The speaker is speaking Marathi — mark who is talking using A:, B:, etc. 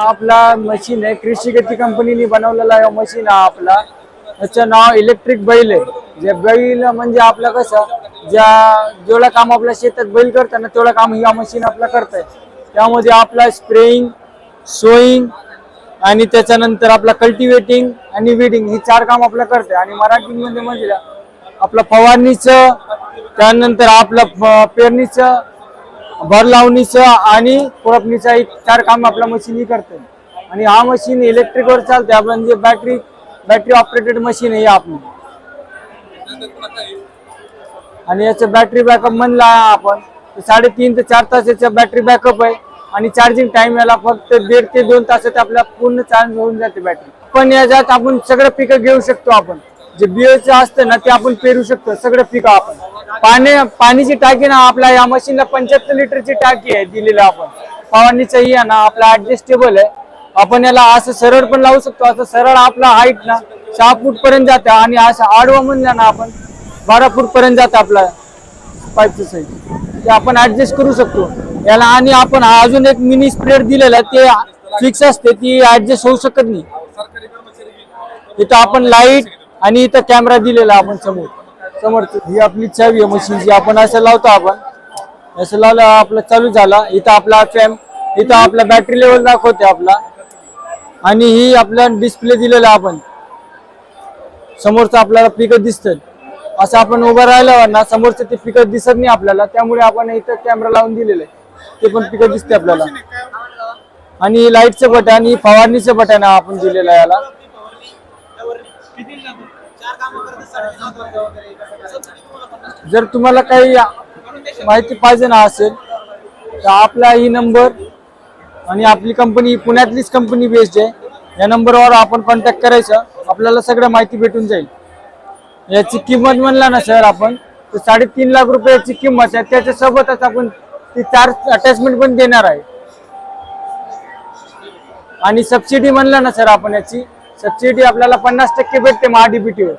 A: आपला मशीन आहे. कृषी गती कंपनीने बनवलेला मशीन हा आपला. त्याचं नाव इलेक्ट्रिक बैल आहे. जे बैल म्हणजे आपलं कसं ज्या जेवढं काम आपल्या शेतात बैल करताना तेवढं काम या मशीन आपलं करतंय. त्यामध्ये आपला स्प्रेइंग सोईंग आणि त्याच्यानंतर आपला कल्टिवेटिंग आणि विडिंग ही चार काम आपलं करते आणि मराठीमध्ये म्हणजे आपलं फवारणीचं त्यानंतर आपलं पेरणीचं भर लावणीचं आणि कोळपणीचं एक चार काम आपला मशीन ही करते आणि हा मशीन इलेक्ट्रिकवर चालते आपण जे बॅटरी बॅटरी ऑपरेटेड मशीन आहे आपली. आणि याचं बॅटरी बॅकअप म्हणला आपण साडेतीन ते चार तास याचा बॅटरी बॅकअप आहे. आणि चार्जिंग टाइम याला फक्त दीड ते दोन तासात आपल्या पूर्ण चार्ज होऊन जाते बॅटरी पण याच्यात आपण सगळं पिकं घेऊ शकतो आपण. जे बिओचं असतं ना ते आपण पेरू शकतो. सगळं पिकं आपण. पाणी पाणीची टाकी ना आपल्या या मशीनला पंच्याहत्तर लिटरची टाकी आहे दिलेलं आपण. फवारणीचं ही आहे ना आपला ऍडजस्टेबल आहे. आपण याला असं सरळ पण लावू शकतो. असं सरळ आपला हाईट ना सहा फूट पर्यंत जाते आणि असं आडवा म्हणलं ना आपण बारा फूट पर्यंत जात आपला पाईपचं साईज ते आपण ऍडजस्ट करू शकतो. याला आणि आपण अजून एक मिनी स्प्रेड दिलेला ते फिक्स असते. ती ऍडजस्ट होऊ शकत नाही. इथं आपण लाइट आणि इथं कॅमेरा दिलेला आपण समोर. समर्थ ही आपली चावी आहे मशीनची आपण असं लावतो आपण. असं लावलं आपला चालू झाला. इथं आपला फॅम इथं आपला बॅटरी लेवल दाखवते आपला. आणि ही आपला डिस्प्ले दिलेला आपण. समोरचं आपल्याला पिकत दिसतं असं आपण उभं राहिल्यावर ना समोरचं ते पिकत दिसत नाही आपल्याला. त्यामुळे आपण इथं कॅमेरा लावून दिलेला आहे. ते पण पिकत दिसते आपल्याला. आणि लाईटचं बटन ही फवारणीचं बटन आपण दिलेलं आहे याला. जर तुम्हाला काही माहिती पाहिजे ना असेल तर आपला ही नंबर आणि आपली कंपनी पुण्यातलीच कंपनी बेस्ड आहे. या नंबरवर आपण कॉन्टॅक्ट करायचं. आपल्याला सगळं माहिती भेटून जाईल. याची किंमत म्हणला ना सर आपण तर साडेतीन लाख रुपयाची किंमत आहे. त्याच्यासोबतच आपण ती चार अटॅचमेंट पण देणार आहे. आणि सबसिडी म्हणला ना सर आपण याची सबसिडी आपल्याला पन्नास टक्के भेटते महाडीबीटीवर.